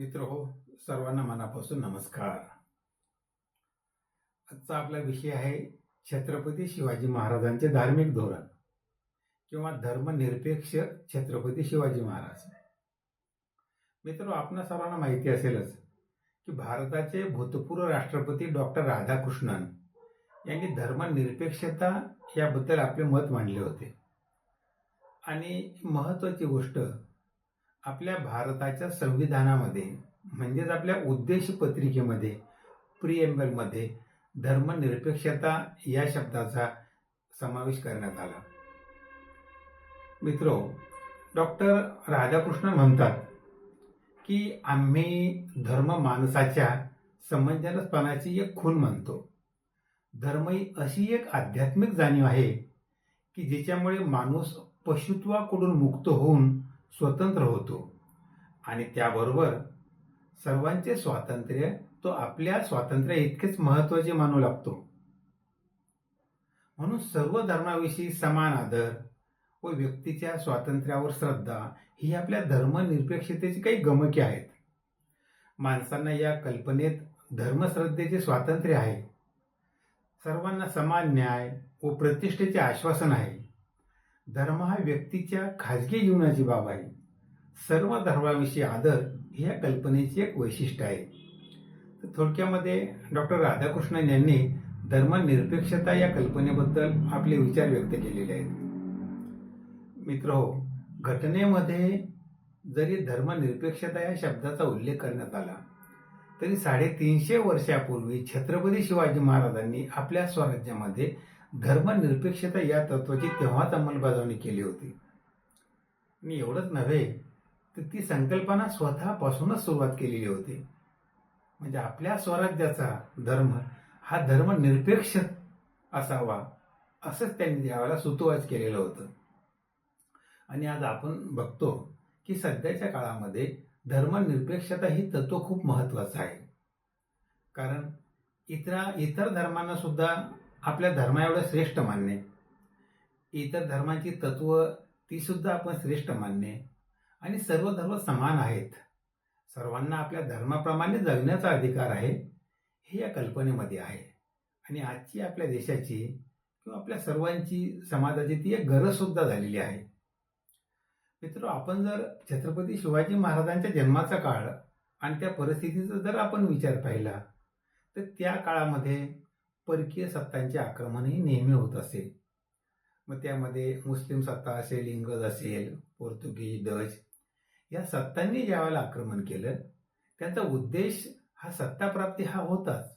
मित्र हो सर्वांना मनापासून नमस्कार. आजचा आपला विषय आहे छत्रपती शिवाजी महाराजांचे धार्मिक धोरण किंवा धर्मनिरपेक्ष छत्रपती शिवाजी महाराज. मित्र हो, आपणा सर्वांना माहिती असेलच की भारताचे भूतपूर्व राष्ट्रपती डॉक्टर राधाकृष्णन यांनी धर्मनिरपेक्षता याबद्दल आपले मत मांडले होते. आणि महत्वाची गोष्ट आपल्या भारताच्या संविधानामध्ये म्हणजेच आपल्या उद्देश पत्रिकेमध्ये प्रिएम्बलमध्ये धर्मनिरपेक्षता या शब्दाचा समावेश करण्यात आला. मित्रो डॉक्टर राधाकृष्ण म्हणतात की आम्ही धर्म माणसाच्या समंजसपणाची एक खून म्हणतो. धर्म ही अशी एक आध्यात्मिक जाणीव आहे की ज्याच्यामुळे माणूस पशुत्वाकडून मुक्त होऊन स्वतंत्र होतो. आणि त्याबरोबर सर्वांचे स्वातंत्र्य तो आपल्या स्वातंत्र्य इतकेच महत्त्वाचे मानू लागतो. म्हणून सर्व धर्माविषयी समान आदर व व्यक्तीच्या स्वातंत्र्यावर श्रद्धा ही आपल्या धर्मनिरपेक्षतेची काही गमकी आहेत. माणसांना या कल्पनेत धर्मश्रद्धेचे स्वातंत्र्य आहे. सर्वांना समान न्याय व प्रतिष्ठेचे आश्वासन आहे. धर्म हा व्यक्तीच्या खाजगी जीवनाची बाब आहे. सर्व धर्माविषयी आदर ही या कल्पनेची एक वैशिष्ट्य आहे. थोडक्यामध्ये डॉक्टर राधाकृष्णन यांनी धर्मनिरपेक्षता या कल्पनेबद्दल आपले विचार व्यक्त केलेले आहेत. मित्र हो घटनेमध्ये जरी धर्मनिरपेक्षता या शब्दाचा उल्लेख करण्यात आला तरी साडेतीनशे वर्षापूर्वी छत्रपती शिवाजी महाराजांनी आपल्या स्वराज्यामध्ये धर्मनिरपेक्षता या तत्वाची तेव्हाच अंमलबजावणी केली होती. आणि एवढंच नव्हे तर ती संकल्पना स्वतःपासूनच सुरुवात केलेली होती. म्हणजे आपल्या स्वराज्याचा धर्म हा धर्मनिरपेक्ष असावा असंच त्यांनी त्यावेळेला सुतोवाच केलेलं होतं. आणि आज आपण बघतो की सध्याच्या काळामध्ये धर्मनिरपेक्षता ही तत्व खूप महत्वाचं आहे. कारण इतरा इतर धर्मांना सुद्धा आपल्या धर्मा एवढं श्रेष्ठ मानणे. इतर धर्मांची तत्व तीसुद्धा आपण श्रेष्ठ मानणे. आणि सर्व धर्म समान आहेत. सर्वांना आपल्या धर्माप्रमाणे जगण्याचा अधिकार आहे हे या कल्पनेमध्ये आहे. आणि आजची आपल्या देशाची किंवा आपल्या सर्वांची समाजाची ती एक गरजसुद्धा झालेली आहे. मित्र आपण जर छत्रपती शिवाजी महाराजांच्या जन्माचा काळ आणि त्या परिस्थितीचा जर आपण विचार पाहिला तर त्या काळामध्ये परकीय सत्तांचे आक्रमणही नेहमी होत असे मग त्यामध्ये मुस्लिम सत्ता असेल इंग्रज असेल पोर्तुगीज डच या सत्तांनी ज्यावेळेला आक्रमण केलं त्यांचा उद्देश हा सत्ताप्राप्ती हा होताच.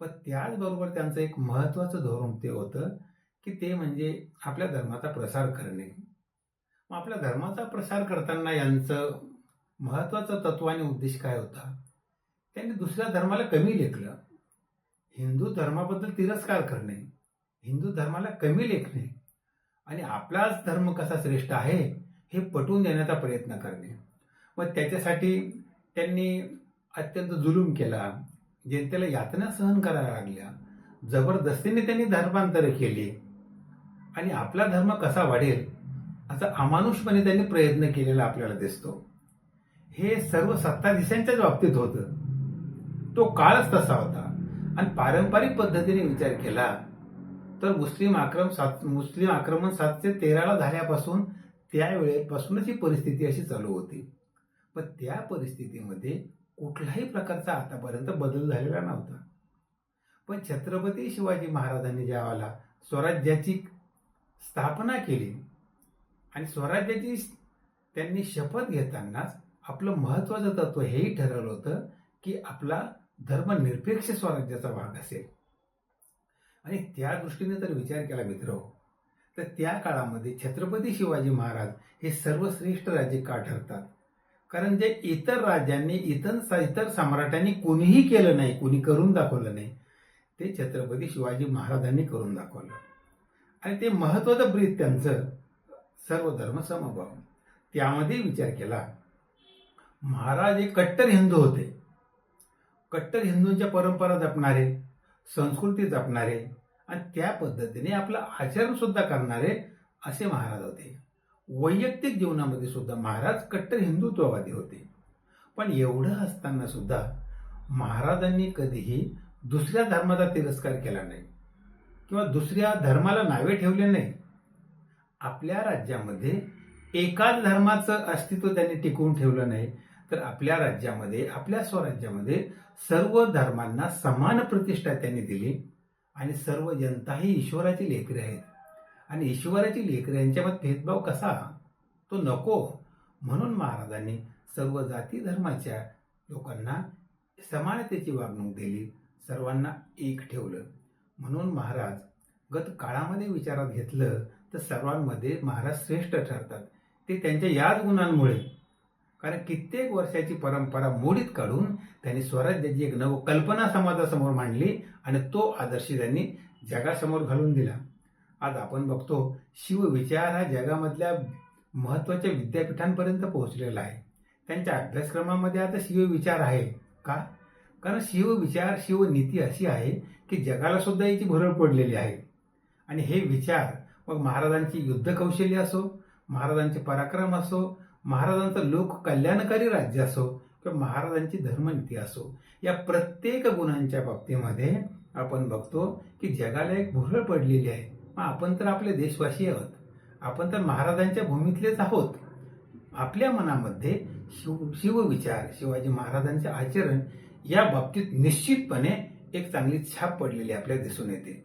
पण त्याचबरोबर त्यांचं एक महत्वाचं धोरण ते होतं की ते म्हणजे आपल्या धर्माचा प्रसार करणे. मग आपल्या धर्माचा प्रसार करताना यांचं महत्वाचं तत्व आणि उद्देश काय होता? त्यांनी दुसऱ्या धर्माला कमी लेखलं. हिंदू धर्माबद्दल तिरस्कार करणे हिंदू धर्माला कमी लेखणे आणि आपलाच धर्म कसा श्रेष्ठ आहे हे पटवून देण्याचा प्रयत्न करणे. मग त्याच्यासाठी त्यांनी अत्यंत जुलूम केला जनतेला यातना सहन करायला लागल्या. जबरदस्तीने त्यांनी धर्मांतर केली आणि आपला धर्म कसा वाढेल असा अमानुषपणे त्यांनी प्रयत्न केलेला आपल्याला दिसतो. हे सर्व सत्ताधीशांच्याच बाबतीत होतं. तो काळच तसा होता. आणि पारंपरिक पद्धतीने विचार केला तर मुस्लिम आक्रमण सात मुस्लिम आक्रमण सातशे तेराला झाल्यापासून त्यावेळेपासूनच ही परिस्थिती अशी चालू होती. पण त्या परिस्थितीमध्ये कुठलाही प्रकारचा आतापर्यंत बदल झालेला नव्हता. पण छत्रपती शिवाजी महाराजांनी ज्यावेळेला स्वराज्याची स्थापना केली आणि स्वराज्याची त्यांनी शपथ घेतानाच आपलं महत्वाचं तत्व हेही ठरवलं होतं की आपला धर्मनिरपेक्ष स्वराज्याचा भाग असेल. आणि त्या दृष्टीने जर विचार केला मित्र. तर त्या काळामध्ये छत्रपती शिवाजी महाराज हे सर्वश्रेष्ठ राज्य का ठरतात? कारण जे इतर राज्यांनी इतर इतर सम्राटांनी कोणीही केलं नाही कोणी करून दाखवलं नाही ते छत्रपती शिवाजी महाराजांनी करून दाखवलं. आणि ते महत्वाचं ब्रीत त्यांचं सर्व धर्म समभाव. त्यामध्ये विचार केला. महाराज हे कट्टर हिंदू होते. कट्टर हिंदूंच्या परंपरा जपणारे संस्कृती जपणारे आणि त्या पद्धतीने आपलं आचरणसुद्धा करणारे असे महाराज होते. वैयक्तिक जीवनामध्ये सुद्धा महाराज कट्टर हिंदुत्ववादी होते. पण एवढं असताना सुद्धा महाराजांनी कधीही दुसऱ्या धर्माचा तिरस्कार केला नाही किंवा दुसऱ्या धर्माला नावे ठेवले नाही. आपल्या राज्यामध्ये एकाच धर्माचं अस्तित्व त्यांनी टिकवून ठेवलं नाही. तर आपल्या राज्यामध्ये आपल्या स्वराज्यामध्ये सर्व धर्मांना समान प्रतिष्ठा त्यांनी दिली आणि सर्व जनता ही ईश्वराची लेकरे आहेत. आणि ईश्वराची लेकरे यांच्यामध्ये भेदभाव कसा? तो नको. म्हणून महाराजांनी सर्व जाती धर्माच्या लोकांना समानतेची वागणूक दिली. सर्वांना एक ठेवलं. म्हणून महाराज गत काळामध्ये विचारात घेतलं तर सर्वांमध्ये महाराज श्रेष्ठ ठरतात. ते त्यांच्या याच गुणांमुळे कारण कित्येक वर्षाची परंपरा मोडीत काढून त्यांनी स्वराज्याची एक नव कल्पना समाजासमोर मांडली आणि तो आदर्श त्यांनी जगासमोर घालून दिला. आज आपण बघतो शिवविचार हा जगामधल्या महत्त्वाच्या विद्यापीठांपर्यंत पोहोचलेला आहे. त्यांच्या अभ्यासक्रमामध्ये आता शिवविचार आहे का? कारण शिवविचार शिवनीती अशी आहे की जगाला सुद्धा याची भरळ पडलेली आहे. आणि हे विचार मग महाराजांची युद्ध कौशल्य असो महाराजांचे पराक्रम असो महाराजांचं लोक कल्याणकारी राज्य असो किंवा महाराजांची धर्मनीती असो या प्रत्येक गुणांच्या बाबतीमध्ये आपण बघतो की जगाला एक भुरळ पडलेली आहे. मग आपण तर आपले देशवासी आहोत. आपण तर महाराजांच्या भूमीतलेच आहोत. आपल्या मनामध्ये शिव शिवविचार शिवाजी महाराजांचे आचरण या बाबतीत निश्चितपणे एक चांगली छाप पडलेली आपल्याला दिसून येते.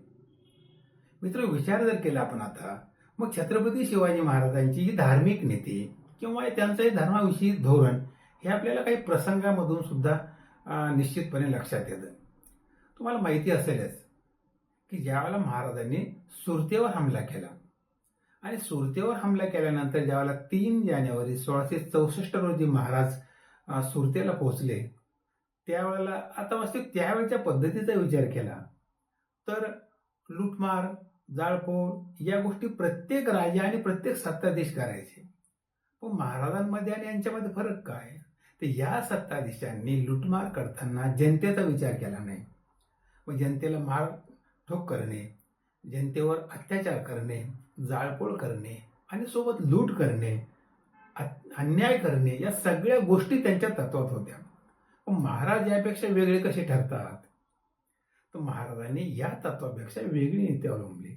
मित्र विचार जर केला आपण आता मग छत्रपती शिवाजी महाराजांची ही धार्मिक नीती किंवा त्यांचं धर्माविषयी धोरण हे आपल्याला काही प्रसंगामधून सुद्धा निश्चितपणे लक्षात येतं. तुम्हाला माहिती असेलच की ज्यावेळेला महाराजांनी सुरतेवर हमला केला आणि सुरतेवर हमला केल्यानंतर ज्यावेळेला तीन जानेवारी सोळाशे चौसष्ट रोजी महाराज सुरतेला पोहोचले त्यावेळेला आता वास्तविक त्यावेळच्या पद्धतीचा विचार केला. तर लुटमार जाळपोळ या गोष्टी प्रत्येक राजा आणि प्रत्येक सत्ताधीश करायचे. पण महाराजांमध्ये आणि यांच्यामध्ये फरक काय? तर या सत्ताधीशांनी लुटमार करताना जनतेचा विचार केला नाही. व जनतेला मार ठोक करणे जनतेवर अत्याचार करणे जाळपोळ करणे आणि सोबत लूट करणे अ- अन्याय करणे या सगळ्या गोष्टी त्यांच्या तत्वात होत्या. पण महाराज यापेक्षा वेगळे कसे ठरतात? तर महाराजांनी या तत्वापेक्षा वेगळी नीती अवलंबली.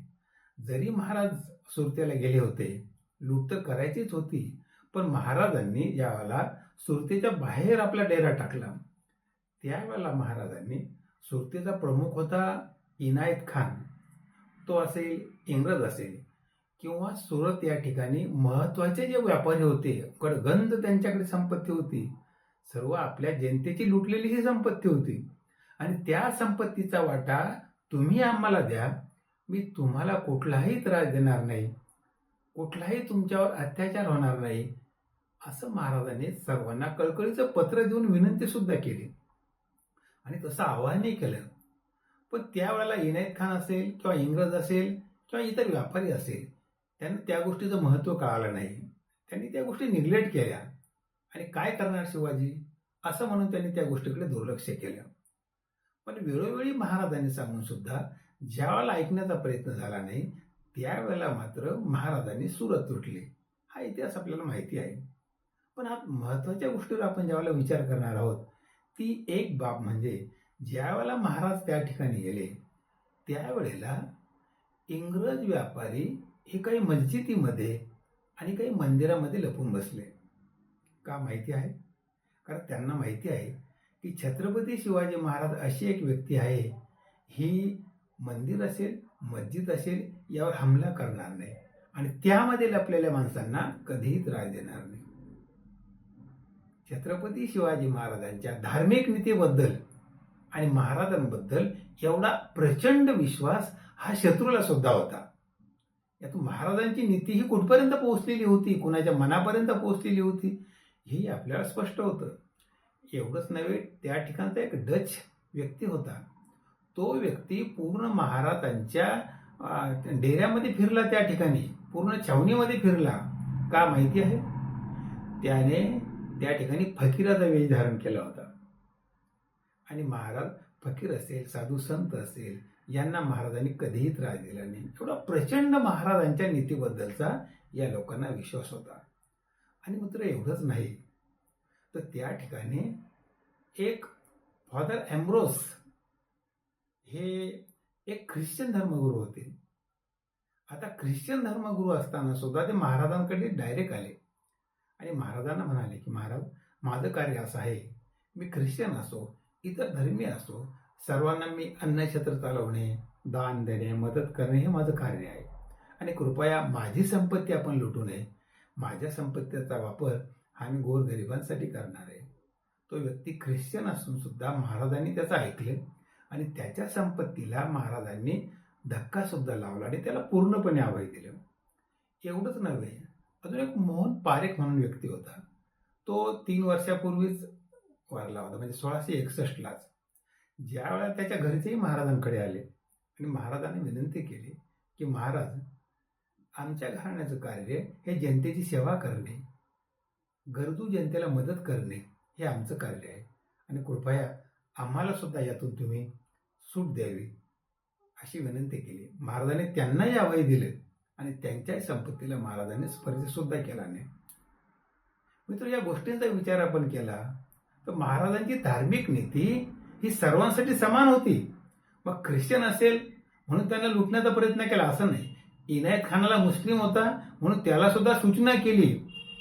जरी महाराज सुरतेला गेले होते लूट तर करायचीच होती पण महाराजांनी ज्यावेळेला सुरतेच्या बाहेर आपला डेरा टाकला त्यावेळेला महाराजांनी सुरतेचा प्रमुख होता इनायत खान. तो असेल इंग्रज असेल किंवा सुरत या ठिकाणी महत्त्वाचे जे व्यापारी होते कडगंध त्यांच्याकडे संपत्ती होती. सर्व आपल्या जनतेची लुटलेली ही संपत्ती होती. आणि त्या संपत्तीचा वाटा तुम्ही आम्हाला द्या. मी तुम्हाला कुठलाही त्रास देणार नाही. कुठलाही तुमच्यावर अत्याचार होणार नाही. असं महाराजांनी सर्वांना कळकळीचं पत्र देऊन विनंती सुद्धा केली. आणि तसं आवाहनही केलं. पण त्यावेळेला इनायत खान असेल किंवा इंग्रज असेल किंवा इतर व्यापारी असेल त्यांना त्या गोष्टीचं महत्त्व कळालं नाही. त्यांनी त्या गोष्टी निग्लेक्ट केल्या. आणि काय करणार शिवाजी? असं म्हणून त्यांनी त्या गोष्टीकडे दुर्लक्ष केलं. पण वेळोवेळी महाराजांनी सांगून सुद्धा ज्यावेळेला ऐकण्याचा प्रयत्न झाला नाही त्यावेळेला मात्र महाराजांनी सुरत तुटली. हा इतिहास आपल्याला माहिती आहे. पण आज महत्त्वाच्या गोष्टीवर आपण ज्यावेळेला विचार करणार आहोत ती एक बाब म्हणजे ज्यावेळेला महाराज त्या ठिकाणी गेले त्यावेळेला इंग्रज व्यापारी हे काही मस्जिदीमध्ये आणि काही मंदिरामध्ये लपून बसले. का माहिती आहे? कारण त्यांना माहिती आहे की छत्रपती शिवाजी महाराज अशी एक व्यक्ती आहे ही मंदिर असेल मस्जिद असेल यावर हमला करणार नाही आणि त्यामध्ये लपलेल्या माणसांना कधीही त्रास देणार नाही. छत्रपती शिवाजी महाराजांच्या धार्मिक नीतीबद्दल आणि महाराजांबद्दल एवढा प्रचंड विश्वास हा शत्रूला सुद्धा होता. यातून महाराजांची नीती ही कुठपर्यंत पोहोचलेली होती? कुणाच्या मनापर्यंत पोहोचलेली होती? हे आपल्याला स्पष्ट होतं. एवढंच नव्हे त्या ठिकाणचा एक डच व्यक्ती होता. तो व्यक्ती पूर्ण महाराजांच्या डेऱ्यामध्ये फिरला त्या ठिकाणी. पूर्ण छावणीमध्ये फिरला. का माहिती आहे? त्याने त्या ठिकाणी फकीराचा वेश धारण केला होता. आणि महाराज फकीर असेल साधू संत असेल यांना महाराजांनी कधीही त्रास दिला नाही. एवढा प्रचंड महाराजांच्या नीतीबद्दलचा या लोकांना विश्वास होता. आणि मात्र एवढंच नाही. तर त्या ठिकाणी एक फादर ॲम्ब्रोस हे एक ख्रिश्चन धर्मगुरू होते. आता ख्रिश्चन धर्मगुरू असताना सुद्धा ते महाराजांकडे डायरेक्ट आले. आणि महाराजांना म्हणाले की महाराज माझं कार्य असं आहे. मी ख्रिश्चन असो इतर धर्मी असो सर्वांना मी अन्नक्षेत्र चालवणे दान देणे मदत करणे हे माझं कार्य आहे. आणि कृपया माझी संपत्ती आपण लुटू नये. माझ्या संपत्तीचा वापर हा मी गोरगरिबांसाठी करणार आहे. तो व्यक्ती ख्रिश्चन असून सुद्धा महाराजांनी त्याचं ऐकले आणि त्याच्या संपत्तीला महाराजांनी धक्का सुद्धा लावला आणि त्याला पूर्णपणे अभय दिलं. एवढंच नव्हे अजून एक मोहन पारेख म्हणून व्यक्ती होता. तो तीन वर्षापूर्वीच वारला होता म्हणजे सोळाशे एकसष्टलाच ज्या वेळेला त्याच्या घरचेही महाराजांकडे आले आणि महाराजांनी विनंती केली की महाराज आमच्या घराण्याचं कार्य हे जनतेची सेवा करणे गरजू जनतेला मदत करणे हे आमचं कार्य आहे. आणि कृपया आम्हाला सुद्धा यातून तुम्ही सूट द्यावी अशी विनंती केली. महाराजांनी त्यांनाही अभय दिलं. आणि त्यांच्याही संपत्तीला महाराजांनी स्पर्श सुद्धा केला नाही. मित्र या गोष्टींचा विचार आपण केला तर महाराजांची धार्मिक नीती ही सर्वांसाठी समान होती. मग ख्रिश्चन असेल म्हणून त्यांना लुटण्याचा प्रयत्न केला असं नाही. इनायत खानाला मुस्लिम होता म्हणून त्याला सुद्धा सूचना केली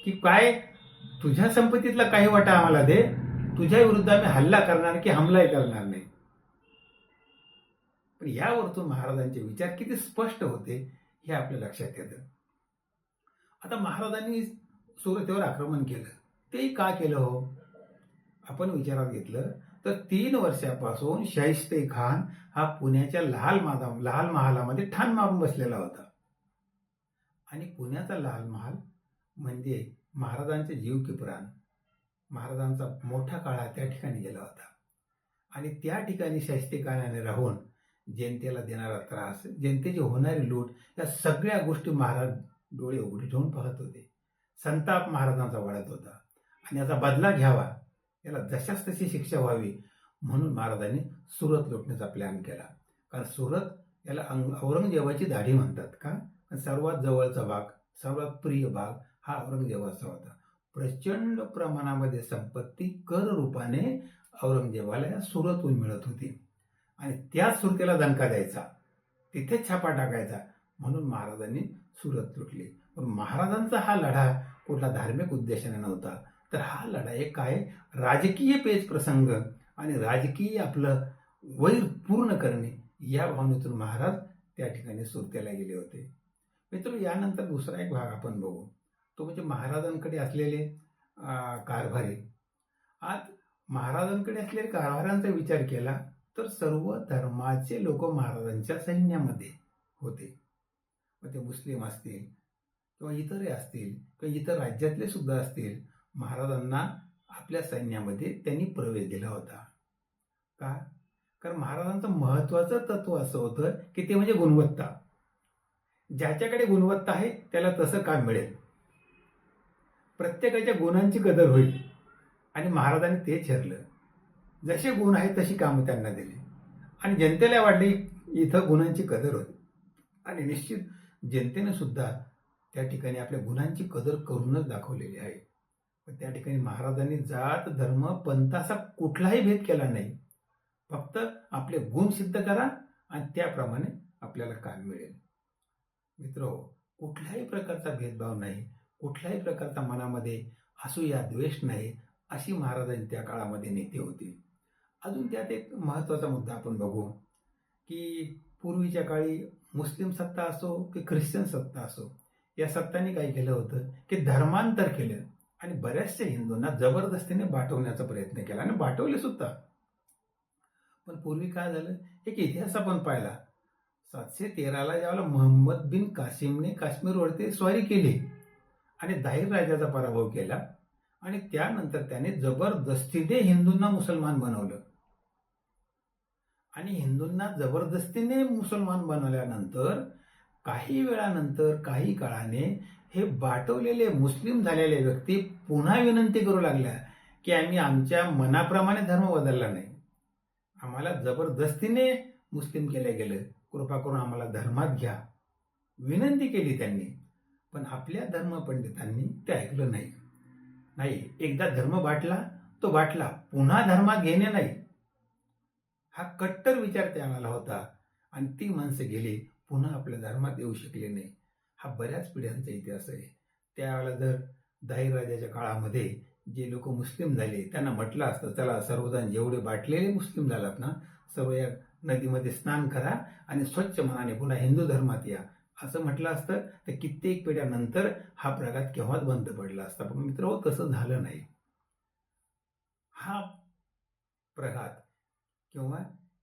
की काय तुझ्या संपत्तीतला काही वाटा आम्हाला दे तुझ्या विरुद्ध आम्ही हल्ला करणार की हमलाही करणार नाही. पण यावरतून महाराजांचे विचार किती स्पष्ट होते हे आपल्या लक्षात येतं. आता महाराजांनी सुरतेवर आक्रमण केलं. तेही का केलं हो? आपण विचारात घेतलं तर तीन वर्षापासून शाहिस्ते खान हा पुण्याच्या लाल मादा लाल महालामध्ये ठाण मारून बसलेला होता. आणि पुण्याचा लाल महाल म्हणजे महाराजांचे जीव की प्राण. महाराजांचा मोठा काळा त्या ठिकाणी गेला होता. आणि त्या ठिकाणी शाहिस्ते खानाने राहून जनतेला देणारा त्रास जनतेची होणारी लूट या सगळ्या गोष्टी महाराज डोळे उघडे ठेवून पाहत होते. संताप महाराजांचा वाढत होता. आणि याचा बदला घ्यावा याला जशाच तशी शिक्षा व्हावी म्हणून महाराजांनी सुरत लुटण्याचा प्लॅन केला. कारण सुरत याला अंग- औरंगजेबाची दाढी म्हणतात का? सर्वात जवळचा भाग सर्वात प्रिय भाग हा औरंगजेबाचा होता. प्रचंड प्रमाणामध्ये संपत्ती कर रूपाने औरंगजेबाला या सुरतहून मिळत होती. आणि त्याच सुरतेला दणका द्यायचा. तिथेच छापा टाकायचा. म्हणून महाराजांनी सुरत लुटली. पण महाराजांचा हा लढा कुठला धार्मिक उद्देशाने नव्हता. तर हा लढा एक काय? राजकीय पेच प्रसंग आणि राजकीय आपलं वैर पूर्ण करणे या भावनेतून महाराज त्या ठिकाणी सुरतेला गेले होते. मित्र यानंतर दुसरा एक भाग आपण बघू. तो म्हणजे महाराजांकडे असलेले कारभारी. आज महाराजांकडे असलेल्या कारभाऱ्यांचा विचार केला तर सर्व धर्माचे लोक महाराजांच्या सैन्यामध्ये होते. मग ते मुस्लिम असतील किंवा इतरही असतील किंवा इतर राज्यातले सुद्धा असतील महाराजांना आपल्या सैन्यामध्ये त्यांनी प्रवेश दिला होता. का? कारण महाराजांचं महत्वाचं तत्व असं होतं की ते म्हणजे गुणवत्ता. ज्याच्याकडे गुणवत्ता आहे त्याला तसं काम मिळेल. प्रत्येकाच्या गुणांची कदर होईल. आणि महाराजांनी ते ठरलं. जसे गुण आहेत तशी कामं त्यांना दिली. आणि जनतेला वाटली इथं गुणांची कदर होती. आणि निश्चित जनतेने सुद्धा त्या ठिकाणी आपल्या गुणांची कदर करूनच दाखवलेली आहे. पण त्या ठिकाणी महाराजांनी जात धर्म पंथाचा कुठलाही भेद केला नाही. फक्त आपले गुण सिद्ध करा आणि त्याप्रमाणे आपल्याला काम मिळेल. मित्र कुठल्याही प्रकारचा भेदभाव नाही कुठल्याही प्रकारचा मनामध्ये असूया द्वेष नाही अशी महाराजांनी त्या काळामध्ये नीती होती. अजून त्यात एक महत्त्वाचा मुद्दा आपण बघू की पूर्वीच्या काळी मुस्लिम सत्ता असो की ख्रिश्चन सत्ता असो या सत्तांनी काय केलं होतं की धर्मांतर केलं आणि बऱ्याचशा हिंदूंना जबरदस्तीने बाटवण्याचा प्रयत्न केला आणि बाटवले सुद्धा. पण पूर्वी काय झालं? एक इतिहास आपण पाहिला. सातशे तेराला ज्यावेळेला मोहम्मद बिन कासिमने काश्मीरवरती स्वारी केली आणि दाहीर राजाचा पराभव केला आणि त्यानंतर त्याने जबरदस्तीने हिंदूंना मुसलमान बनवलं. आणि हिंदूंना जबरदस्तीने मुसलमान बनवल्यानंतर काही वेळानंतर काही काळाने हे बाटवलेले मुस्लिम झालेले व्यक्ती पुन्हा विनंती करू लागल्या की आम्ही आमच्या मनाप्रमाणे धर्म बदलला नाही. आम्हाला जबरदस्तीने मुस्लिम केलं गेलं. कृपा करून आम्हाला धर्मात घ्या. विनंती केली त्यांनी पण आपल्या धर्मपंडितांनी ते ऐकलं नाही. नाही एकदा धर्म बाटला तो बाटला पुन्हा धर्मात घेणे नाही. हा कट्टर विचार त्यावेळेला होता. आणि ती माणसं गेली पुन्हा आपल्या धर्मात येऊ शकले नाही. हा बऱ्याच पिढ्यांचा इतिहास आहे. त्यावेळेला जर दाहीर राजाच्या काळामध्ये जे लोक मुस्लिम झाले त्यांना म्हटलं असतं चला सर्वजण जेवढे बाटलेले मुस्लिम झालात ना सर्व या नदीमध्ये स्नान करा आणि स्वच्छ मनाने पुन्हा हिंदू धर्मात या. असं म्हटलं असतं तर कित्येक पिढ्यानंतर हा प्रघात केव्हाच बंद पडला असता? पण मित्र हो, कसं झालं नाही. हा प्रघात किंवा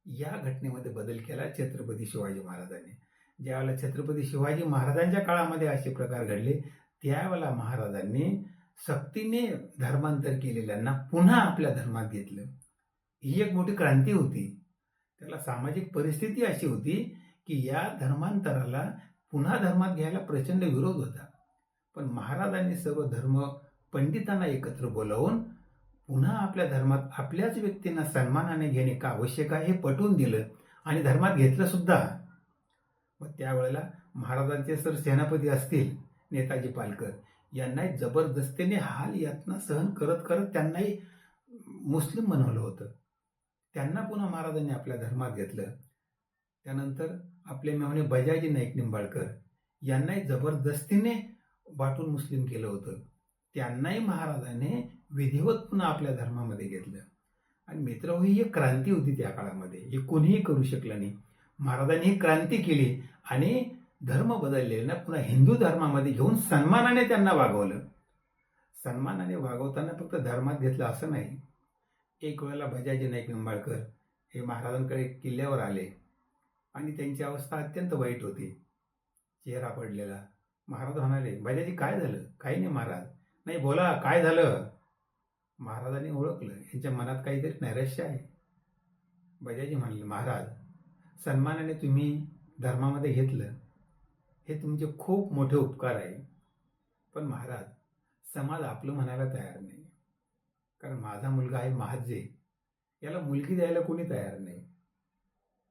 या घटनेमध्ये बदल केला छत्रपती शिवाजी महाराजांनी. ज्यावेळेला छत्रपती शिवाजी महाराजांच्या काळामध्ये असे प्रकार घडले त्यावेळेला महाराजांनी सक्तीने धर्मांतर केलेल्यांना पुन्हा आपल्या धर्मात घेतलं. ही एक मोठी क्रांती होती. त्याला सामाजिक परिस्थिती अशी होती की या धर्मांतराला पुन्हा धर्मात घ्यायला प्रचंड विरोध होता. पण महाराजांनी सर्व धर्म पंडितांना एकत्र बोलावून पुन्हा आपल्या धर्मात आपल्याच व्यक्तींना सन्मानाने घेणे का आवश्यक आहे हे पटवून दिलं आणि धर्मात घेतलं सुद्धा. मग त्यावेळेला महाराजांचे सर सेनापती असतील नेताजी पालकर यांनाही जबरदस्तीने हाल यातना सहन करत करत त्यांनाही मुस्लिम बनवलं होतं. त्यांना पुन्हा महाराजांनी आपल्या धर्मात घेतलं. त्यानंतर आपले मेहणे बजाजी नाईक निंबाळकर यांनाही जबरदस्तीने वाटून मुस्लिम केलं होतं. त्यांनाही महाराजांनी विधिवत पुन्हा आपल्या धर्मामध्ये घेतलं. आणि मित्र ही एक क्रांती होती त्या काळामध्ये. हे कोणीही करू शकलं नाही. महाराजांनी ही क्रांती केली आणि धर्म बदललेला पुन्हा हिंदू धर्मामध्ये घेऊन सन्मानाने त्यांना वागवलं. सन्मानाने वागवताना फक्त धर्मात घेतलं असं नाही. एक वेळेला भजाजी नाईक निंबाळकर हे महाराजांकडे किल्ल्यावर आले आणि त्यांची अवस्था अत्यंत वाईट होती. चेहरा पडलेला. महाराज म्हणाले भजाजी काय झालं? काही नाही महाराज. नाही बोला काय झालं? महाराजांनी ओळखलं. यांच्या मनात काहीतरी नैराश्य आहे. बजाजी म्हणले महाराज सन्मानाने तुम्ही धर्मामध्ये घेतलं. हे तुमचे खूप मोठे उपकार आहे. पण महाराज समाज आपलं म्हणायला तयार नाही. कारण माझा मुलगा आहे महाजे. याला मुलगी द्यायला कोणी तयार नाही.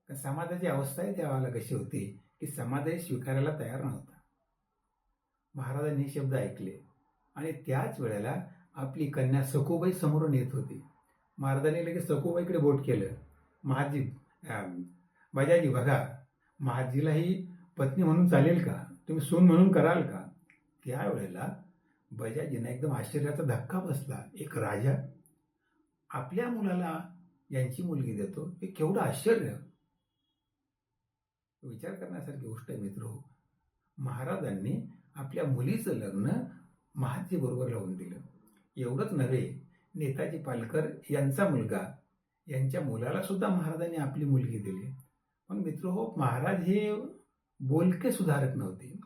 कारण समाजाची अवस्था आहे त्यावेळेला कशी होती की समाजही स्वीकारायला तयार नव्हता. महाराजांनी हे शब्द ऐकले आणि त्याच वेळेला आपली कन्या सखूबाई समोरून येत होती. महाराजांनी लगेच सखूबाईकडे बोट केलं. महाजी बजाजी बघा महाजीला ही पत्नी म्हणून चालेल का? तुम्ही सून म्हणून कराल का? त्यावेळेला बजाजींना एकदम आश्चर्याचा धक्का बसला. एक राजा आपल्या मुलाला यांची मुलगी देतो हे केवढं आश्चर्य. विचार करण्यासारखी गोष्ट आहे मित्र. महाराजांनी आपल्या मुलीचं लग्न महाजी बरोबर लावून दिलं. एवढंच नव्हे नेताजी पालकर यांचा मुलगा यांच्या मुलाला सुद्धा महाराजांनी आपली मुलगी दिली. पण मित्र हो महाराज हे बोलके सुधारक नव्हते.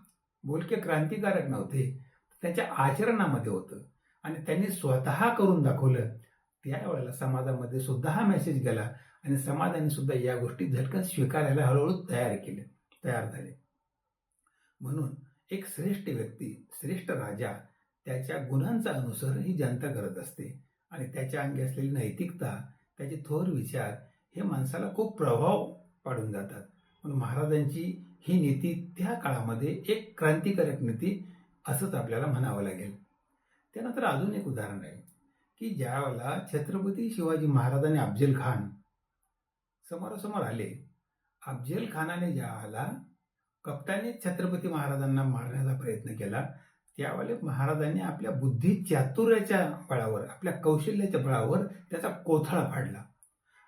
बोलके क्रांतिकारक नव्हते. त्यांच्या आचरणामध्ये होतं. आणि त्यांनी स्वतः करून दाखवलं. त्यावेळेला समाजामध्ये सुद्धा हा मेसेज गेला आणि समाजाने सुद्धा या गोष्टी झटकन स्वीकारायला हळूहळू तयार केले तयार झाले. म्हणून एक श्रेष्ठ व्यक्ती श्रेष्ठ राजा त्याच्या गुणांचा अनुसरण ही जनता करत असते. आणि त्याच्या अंगी असलेली नैतिकता त्याचे थोर विचार हे माणसाला खूप प्रभाव पाडून जातात. म्हणून महाराजांची ही नीती त्या काळामध्ये एक क्रांतिकारक नीती असंच आपल्याला म्हणावं लागेल. त्यानंतर अजून एक उदाहरण आहे की ज्यावेळेला छत्रपती शिवाजी महाराज आणि अफजल खान समोरासमोर आले अफजल खानाने ज्यावेळेला कप्ताने छत्रपती महाराजांना मारण्याचा प्रयत्न केला त्यावाले महाराजांनी आपल्या बुद्धी चातुर्याच्या बळावर आपल्या कौशल्याच्या बळावर त्याचा कोथळा फाडला.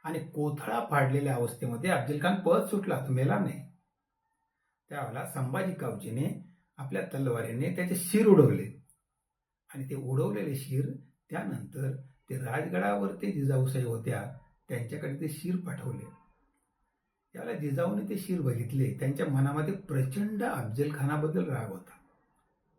आणि कोथळा फाडलेल्या अवस्थेमध्ये अफजल खान पळत सुटला तो मेला नाही. त्यावेळेला संभाजी कावजीने आपल्या तलवारीने त्याचे शिर उडवले. आणि ते उडवलेले शिर त्यानंतर ते राजगडावर ते जिजाऊसाहेब होत्या त्यांच्याकडे ते शिर पाठवले. त्यावेळेला जिजाऊने ते शिर बघितले त्यांच्या मनामध्ये प्रचंड अफजल खानाबद्दल राग होता.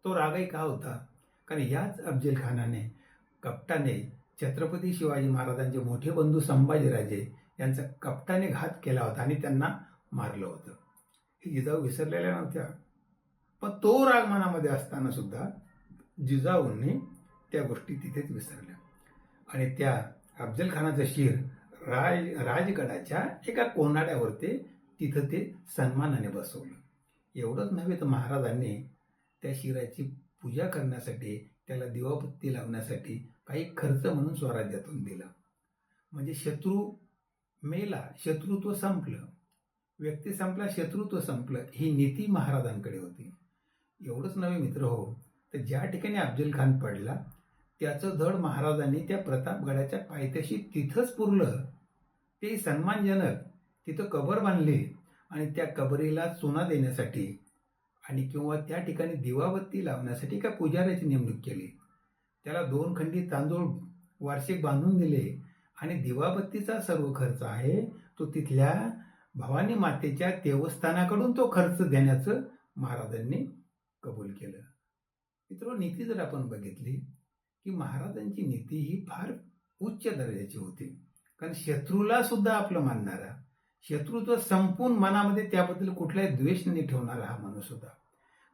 तो रागही का होता? कारण याच अफजल खानाने कपटाने छत्रपती शिवाजी महाराजांचे मोठे बंधू संभाजीराजे यांचा कपटाने घात केला होता आणि त्यांना मारलं होतं. हे जिजाऊ विसरलेल्या नव्हत्या. पण तो राग मनामध्ये असताना सुद्धा जिजाऊंनी त्या गोष्टी तिथेच विसरल्या. आणि त्या अफजल खानाचं शिर राज राजगडाच्या एका कोनाड्यावरती तिथं ते सन्मानाने बसवलं. एवढंच नव्हे तर महाराजांनी त्या शिराची पूजा करण्यासाठी त्याला दिवाबत्ती लावण्यासाठी काही खर्च म्हणून स्वराज्यातून दिला. म्हणजे शत्रू मेला शत्रुत्व संपलं. व्यक्ती संपला शत्रुत्व संपलं ही नीती महाराजांकडे होती. एवढंच नवे मित्र हो. तर ज्या ठिकाणी अफजल खान पडला त्याचं धड महाराजांनी त्या प्रतापगडाच्या पायथ्याशी तिथंच पुरलं. ते सन्मानजनक तिथं कबर बांधली आणि त्या कबरीला चुना देण्यासाठी आणि किंवा त्या ठिकाणी दिवाबत्ती लावण्यासाठी का पुजाऱ्याची नेमणूक केली. त्याला दोन खंडी तांदूळ वार्षिक बांधून दिले आणि दिवाबत्तीचा सर्व खर्च आहे तो तिथल्या भवानी मातेच्या देवस्थानाकडून तो खर्च देण्याचं महाराजांनी कबूल केलं. मित्र नीती जर आपण बघितली की महाराजांची नीती ही फार उच्च दर्जाची होती. कारण शत्रूला सुद्धा आपलं मानणारा शत्रुत्व संपून मनामध्ये त्याबद्दल कुठलाही द्वेष नाही ठेवणारा हा माणूस होता.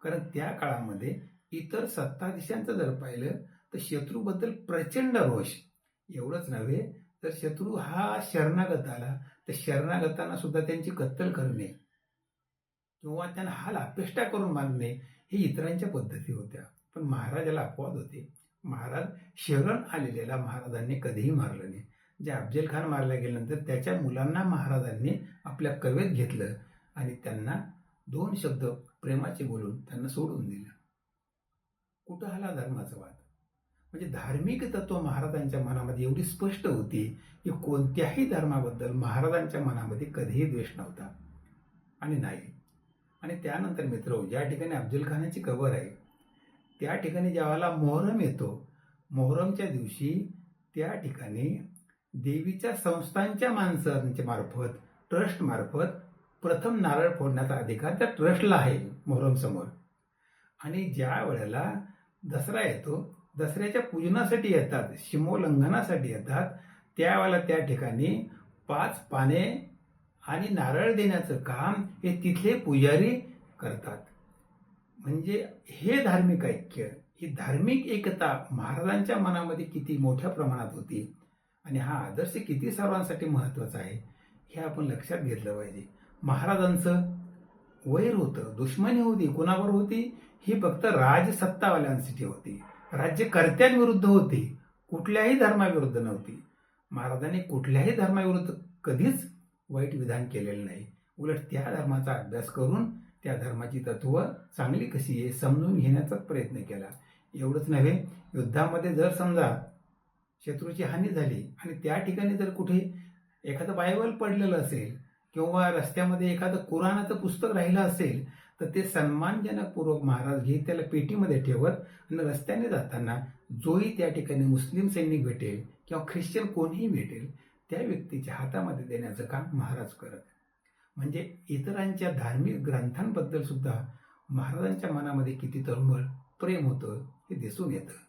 कारण त्या काळामध्ये इतर सत्ताधीशांचं जर पाहिलं तर शत्रूबद्दल प्रचंड रोष. एवढंच नव्हे तर शत्रू हा शरणागत आला. तर शरणागतांना सुद्धा त्यांची कत्तल करणे किंवा त्यांना हाल अपेष्टा करून मारणे हे इतरांच्या पद्धती होत्या. पण महाराजाला अपवाद होते. महाराज शरण आलेल्याला महाराजांनी कधीही मारलं नाही. जे अफजल खान मारला गेल्यानंतर त्याच्या मुलांना महाराजांनी आपल्या कवेत घेतलं आणि त्यांना दोन शब्द प्रेमाचे बोलून त्यांना सोडून दिलं. कुठं आला धर्माचा वाद? म्हणजे धार्मिक तत्व महाराजांच्या मनामध्ये एवढी स्पष्ट होती की कोणत्याही धर्माबद्दल महाराजांच्या मनामध्ये कधीही द्वेष नव्हता. आणि नाही. आणि त्यानंतर मित्र ज्या ठिकाणी अफजल खानाची कबर आहे त्या ठिकाणी ज्यावेळेला मोहरम येतो मोहरमच्या दिवशी त्या ठिकाणी देवीच्या संस्थांच्या माणसांच्या मार्फत ट्रस्ट मार्फत प्रथम नारळ फोडण्याचा अधिकार त्या ट्रस्टला आहे मोहरम समोर आणि ज्या वेळेला दसरा येतो दसऱ्याच्या पूजनासाठी येतात शिमोल्लंघनासाठी येतात त्यावेळेला त्या ठिकाणी पाच पाने आणि नारळ देण्याचं काम हे तिथले पुजारी करतात. म्हणजे हे धार्मिक ऐक्य ही धार्मिक एकता महाराजांच्या मनामध्ये किती मोठ्या प्रमाणात होती आणि हा आदर्श किती सर्वांसाठी महत्त्वाचा आहे हे आपण लक्षात घेतलं पाहिजे. महाराजांचं वैर होतं दुश्मनी होती कुणावर होती? ही फक्त राजसत्तावाल्यांसाठी होती. राज्यकर्त्यांविरुद्ध होती कुठल्याही धर्माविरुद्ध नव्हती. महाराजांनी कुठल्याही धर्माविरुद्ध कधीच वाईट विधान केलेलं नाही. उलट त्या धर्माचा अभ्यास करून त्या धर्माची तत्व चांगली कशी आहे समजून घेण्याचा प्रयत्न केला. एवढंच नव्हे युद्धामध्ये जर समजा शत्रूची हानी झाली. आणि त्या ठिकाणी जर कुठे एखादं बायबल पडलेलं असेल किंवा रस्त्यामध्ये एखादं कुराणाचं पुस्तक राहिलं असेल तर ते सन्मानजनकपूर्वक महाराज घेत त्याला पेटीमध्ये ठेवत आणि रस्त्याने जाताना जोही त्या ठिकाणी मुस्लिम सैनिक भेटेल किंवा ख्रिश्चन कोणीही भेटेल त्या व्यक्तीच्या हातामध्ये देण्याचं काम महाराज करत. म्हणजे इतरांच्या धार्मिक ग्रंथांबद्दल सुद्धा महाराजांच्या मनामध्ये किती तळमळ प्रेम होतं हे दिसून येतं.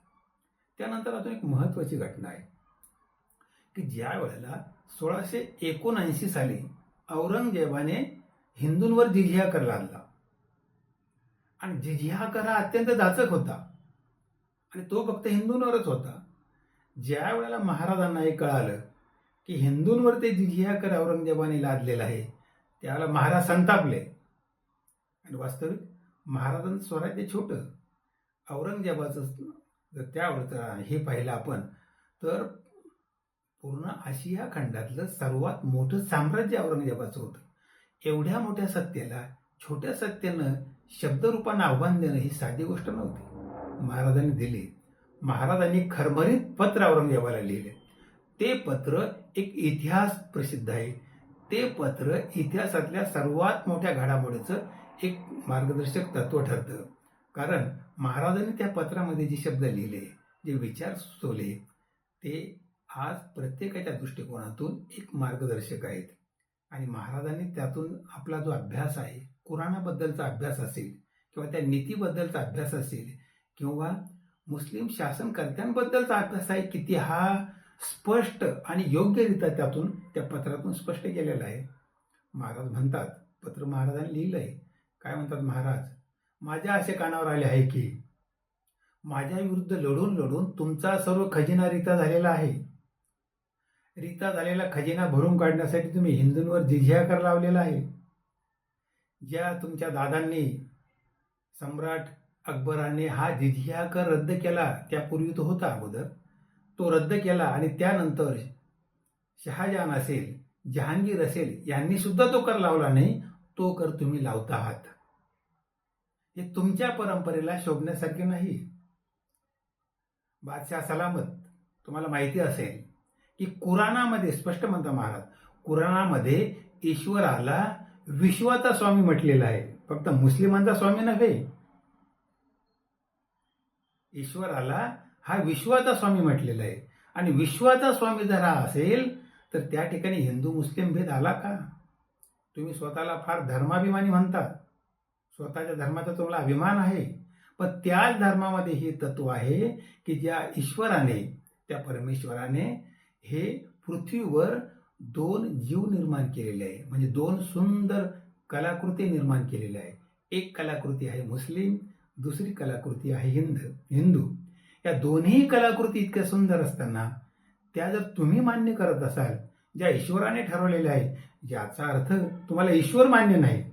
त्यानंतर अजून एक महत्वाची घटना आहे की ज्या वेळेला सोळाशे एकोणऐंशी साली औरंगजेबाने हिंदूंवर जिझिया कर लादला. आणि जिझिया कर हा अत्यंत जाचक होता. आणि तो फक्त हिंदूंवरच होता. ज्या वेळेला महाराजांना हे कळालं की हिंदूंवर ते जिझिया कर औरंगजेबाने लादलेला आहे त्यावेळेला महाराज संतापले. आणि वास्तविक महाराजांचं स्वराज्य छोटं. औरंगजेबाचं जर त्यावेळेचं हे पाहिलं आपण तर पूर्ण आशिया खंडातलं सर्वात मोठं साम्राज्य औरंगजेबाचं होतं. एवढ्या मोठ्या सत्तेला छोट्या सत्तेनं शब्दरूपानं आव्हान देणं ही साधी गोष्ट नव्हती. महाराजांनी दिली. महाराजांनी खरमरीत पत्र औरंगजेबाला लिहिले. ते पत्र एक इतिहास प्रसिद्ध आहे. ते पत्र इतिहासातल्या सर्वात मोठ्या घडामोडीचं एक मार्गदर्शक तत्व ठरतं. कारण महाराजांनी त्या पत्रामध्ये जे शब्द लिहिले जे विचार सुचवले ते आज प्रत्येकाच्या दृष्टिकोनातून एक मार्गदर्शक आहेत. आणि महाराजांनी त्यातून आपला जो अभ्यास आहे कुराणाबद्दलचा अभ्यास असेल किंवा त्या नीतीबद्दलचा अभ्यास असेल किंवा मुस्लिम शासनकर्त्यांबद्दलचा अभ्यास आहे किती हा स्पष्ट आणि योग्यरित्या त्यातून त्या पत्रातून स्पष्ट केलेला आहे. महाराज म्हणतात पत्र महाराजांनी लिहिलं आहे काय म्हणतात महाराज? माझ्या असे कानावर आले आहे की माझ्या विरुद्ध लढून लढून तुमचा सर्व खजिना रिता झालेला आहे. रिता झालेला खजिना भरून काढण्यासाठी तुम्ही हिंदूंवर जिझिया कर लावलेला आहे. ज्या तुमच्या दादांनी सम्राट अकबराने हा जिझिया कर रद्द केला त्यापूर्वी तो होता अगोदर. तो रद्द केला आणि त्यानंतर शहाजहान असेल जहांगीर असेल यांनी सुद्धा तो कर लावला नाही तो कर तुम्ही लावता आहात. हे तुमच्या परंपरेला शोभण्यासारखे नाही. बादशाह सलामत तुम्हाला माहिती असेल की कुराणामध्ये स्पष्ट म्हणता महाराज कुराणामध्ये ईश्वराला विश्वाचा स्वामी म्हटलेला आहे. फक्त मुस्लिमांचा स्वामी नव्हे. ईश्वराला हा विश्वाचा स्वामी म्हटलेला आहे. आणि विश्वाचा स्वामी जर हा असेल तर त्या ठिकाणी हिंदू मुस्लिम भेद आला का? तुम्ही स्वतःला फार धर्माभिमानी म्हणता. स्वतःच्या धर्माचा तुम्हाला अभिमान आहे. पण त्याच धर्मामध्ये हे तत्व आहे की ज्या ईश्वराने त्या परमेश्वराने हे पृथ्वीवर दोन जीव निर्माण केलेले आहे. म्हणजे दोन सुंदर कलाकृती निर्माण केलेल्या आहे एक कलाकृती आहे मुस्लिम दुसरी कलाकृती आहे हिंद हिंदू. या दोन्ही कलाकृती इतक्या सुंदर असताना त्या जर तुम्ही मान्य करत असाल ज्या ईश्वराने ठरवलेल्या आहे ज्याचा अर्थ तुम्हाला ईश्वर मान्य नाही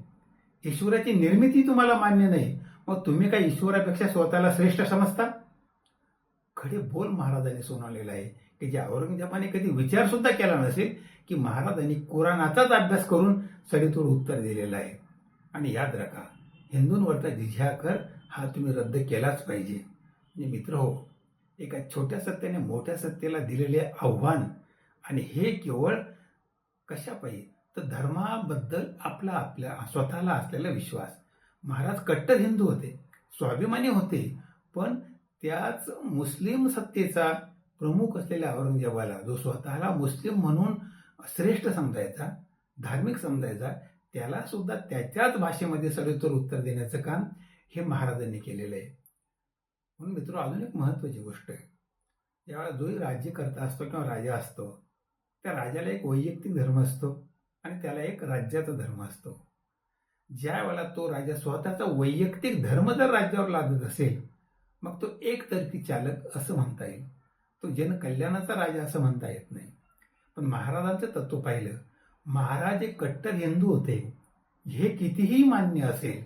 ईश्वराची निर्मिती तुम्हाला मान्य नाही मग तुम्ही काय ईश्वरापेक्षा स्वतःला श्रेष्ठ समजता? खडे बोल महाराजांनी सुनावलेला आहे की जे औरंगजेबाने कधी विचार सुद्धा केला नसेल की महाराजांनी कुराणाचाच अभ्यास करून सडेतोड उत्तर दिलेलं आहे. आणि याद रखा हिंदूंवरचा जिझ्या कर हा तुम्ही रद्द केलाच पाहिजे. म्हणजे मित्र हो एका छोट्या सत्याने मोठ्या सत्तेला दिलेले आव्हान आणि हे केवळ कशा पाहिजे तर धर्माबद्दल आपला आपल्या स्वतःला असलेला विश्वास. महाराज कट्टर हिंदू होते स्वाभिमानी होते पण त्याच मुस्लिम सत्तेचा प्रमुख असलेल्या औरंगजेबाला जो स्वतःला मुस्लिम म्हणून श्रेष्ठ समजायचा धार्मिक समजायचा त्याला सुद्धा त्याच्याच भाषेमध्ये सडेतोड उत्तर देण्याचं काम हे महाराजांनी केलेलं आहे. म्हणून मित्र अजून एक महत्वाची गोष्ट आहे. ज्यावेळेला जोही राज्यकर्ता असतो किंवा राजा असतो त्या राजाला एक वैयक्तिक धर्म असतो. आणि त्याला एक राज्याचा धर्म असतो. ज्या वेळेला तो राजा स्वतःचा वैयक्तिक धर्म जर राज्यावर लादत असेल मग तो एकतर्फी चालक असं म्हणता येईल. तो जनकल्याणाचा राजा असं म्हणता येत नाही. पण महाराजांचं तत्व पाहिलं महाराज एक कट्टर हिंदू होते. हे कितीही मान्य असेल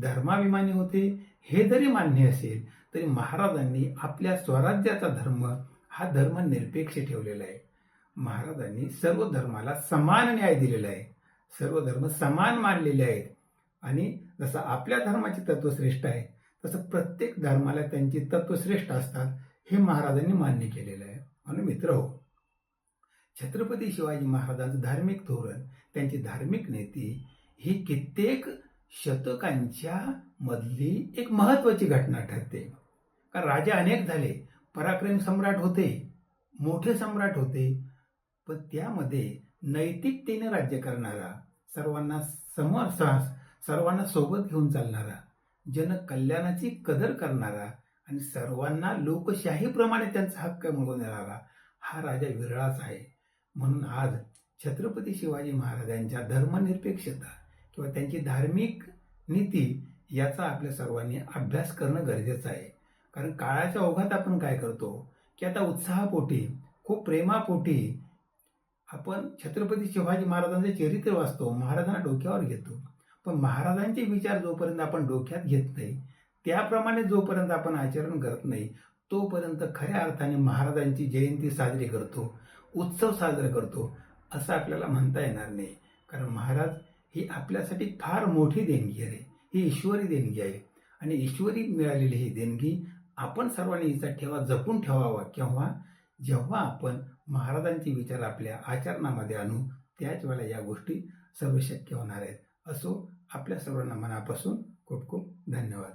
धर्माभिमानी होते हे जरी मान्य असेल तरी महाराजांनी आपल्या स्वराज्याचा धर्म हा धर्म निरपेक्ष ठेवलेला आहे. महाराजांनी सर्व धर्माला समान न्याय दिलेला आहे. सर्व धर्म समान मानलेले आहेत. आणि जसं आपल्या धर्माचे तत्व श्रेष्ठ आहे तसं प्रत्येक धर्माला त्यांची तत्व श्रेष्ठ असतात हे महाराजांनी मान्य केलेलं आहे. म्हणून मित्र हो छत्रपती शिवाजी महाराजांचं धार्मिक धोरण त्यांची धार्मिक नीती ही कित्येक शतकांच्या मधली एक महत्वाची घटना ठरते. कारण राजा अनेक झाले पराक्रम सम्राट होते मोठे सम्राट होते पण त्यामध्ये नैतिकतेने राज्य करणारा सर्वांना समोर सर्वांना सोबत घेऊन चालणारा जनकल्याणाची कदर करणारा आणि सर्वांना लोकशाहीप्रमाणे त्यांचा हक्क मिळवून देणारा हा राजा विरळाच आहे. म्हणून आज छत्रपती शिवाजी महाराजांच्या धर्मनिरपेक्षता किंवा त्यांची धार्मिक नीती याचा आपल्या सर्वांनी अभ्यास करणं गरजेचं आहे. कारण काळाच्या ओघात आपण काय करतो? की आता उत्साहापोटी खूप प्रेमापोटी आपण छत्रपती शिवाजी महाराजांचे चरित्र वाचतो महाराजांना डोक्यावर घेतो. पण महाराजांचे विचार जोपर्यंत आपण डोक्यात घेत नाही त्याप्रमाणे जोपर्यंत आपण आचरण करत नाही तोपर्यंत खऱ्या अर्थाने महाराजांची जयंती साजरी करतो उत्सव साजरा करतो असं आपल्याला म्हणता येणार नाही. कारण महाराज ही आपल्यासाठी फार मोठी देणगी आहे ही ईश्वरी देणगी आहे. आणि ईश्वरी मिळालेली ही देणगी आपण सर्वांनी हिचा ठेवा जपून ठेवावा. किंवा जेव्हा आपण महाराजांचे विचार आपल्या आचरणामध्ये आणू त्याच वेळेला या गोष्टी सर्व शक्य होणार आहेत. असो आपल्या सर्वांना मनापासून खूप खूप धन्यवाद.